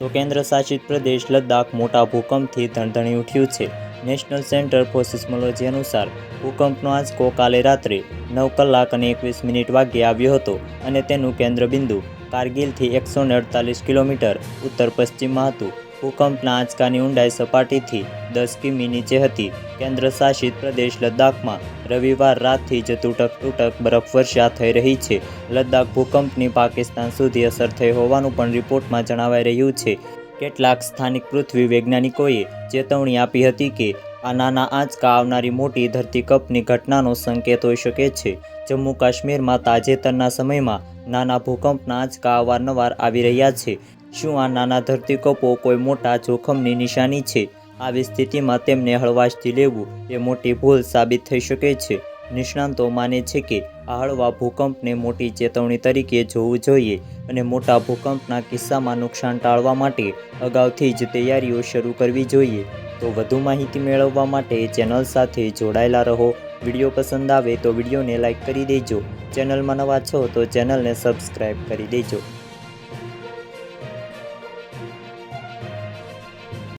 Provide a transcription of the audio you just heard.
તો કેન્દ્ર શાસિત પ્રદેશ લદ્દાખ મોટા ભૂકંપથી ધણધણી ઉઠ્યું છે. નેશનલ સેન્ટર ફોર સિસ્મોલોજી અનુસાર, ભૂકંપનો આંચકો કાલે રાત્રે નવ કલાક અને એકવીસ મિનિટ વાગ્યે આવ્યો હતો અને તેનું કેન્દ્રબિંદુ કારગિલથી એકસો ને અડતાલીસ કિલોમીટર ઉત્તર પશ્ચિમમાં હતું. ભૂકંપના આંચકાની ઊંડાઈ સપાટીથી દસ કિમી નીચે હતી. કેન્દ્ર શાસિત પ્રદેશ લદ્દાખમાં રવિવાર રાતથી જ તૂટક તૂટક બરફવર્ષા થઈ રહી છે. લદ્દાખ ભૂકંપની પાકિસ્તાન સુધી અસર થઈ હોવાનું પણ રિપોર્ટમાં જણાવાઈ રહ્યું છે. કેટલાક સ્થાનિક પૃથ્વી વૈજ્ઞાનિકોએ ચેતવણી આપી હતી કે આ નાના આંચકા આવનારી મોટી ધરતીકંપની ઘટનાનો સંકેત હોઈ શકે છે. જમ્મુ કાશ્મીરમાં તાજેતરના સમયમાં નાના ભૂકંપના આંચકા અવારનવાર આવી રહ્યા છે. શું આ નાના ધરતીકંપો કોઈ મોટા જોખમની નિશાની છે? આવી સ્થિતિમાં તેમને હળવાશથી લેવું એ મોટી ભૂલ સાબિત થઈ શકે છે. નિષ્ણાંતો માને છે કે આ હળવા ભૂકંપને મોટી ચેતવણી તરીકે જોવું જોઈએ અને મોટા ભૂકંપના કિસ્સામાં નુકસાન ટાળવા માટે અગાઉથી જ તૈયારીઓ શરૂ કરવી જોઈએ. તો વધુ માહિતી મેળવવા માટે ચેનલ સાથે જોડાયેલા રહો. વીડિયો પસંદ આવે તો વિડીયોને લાઇક કરી દેજો. ચેનલમાં નવા છો તો ચેનલને સબસ્ક્રાઈબ કરી દેજો.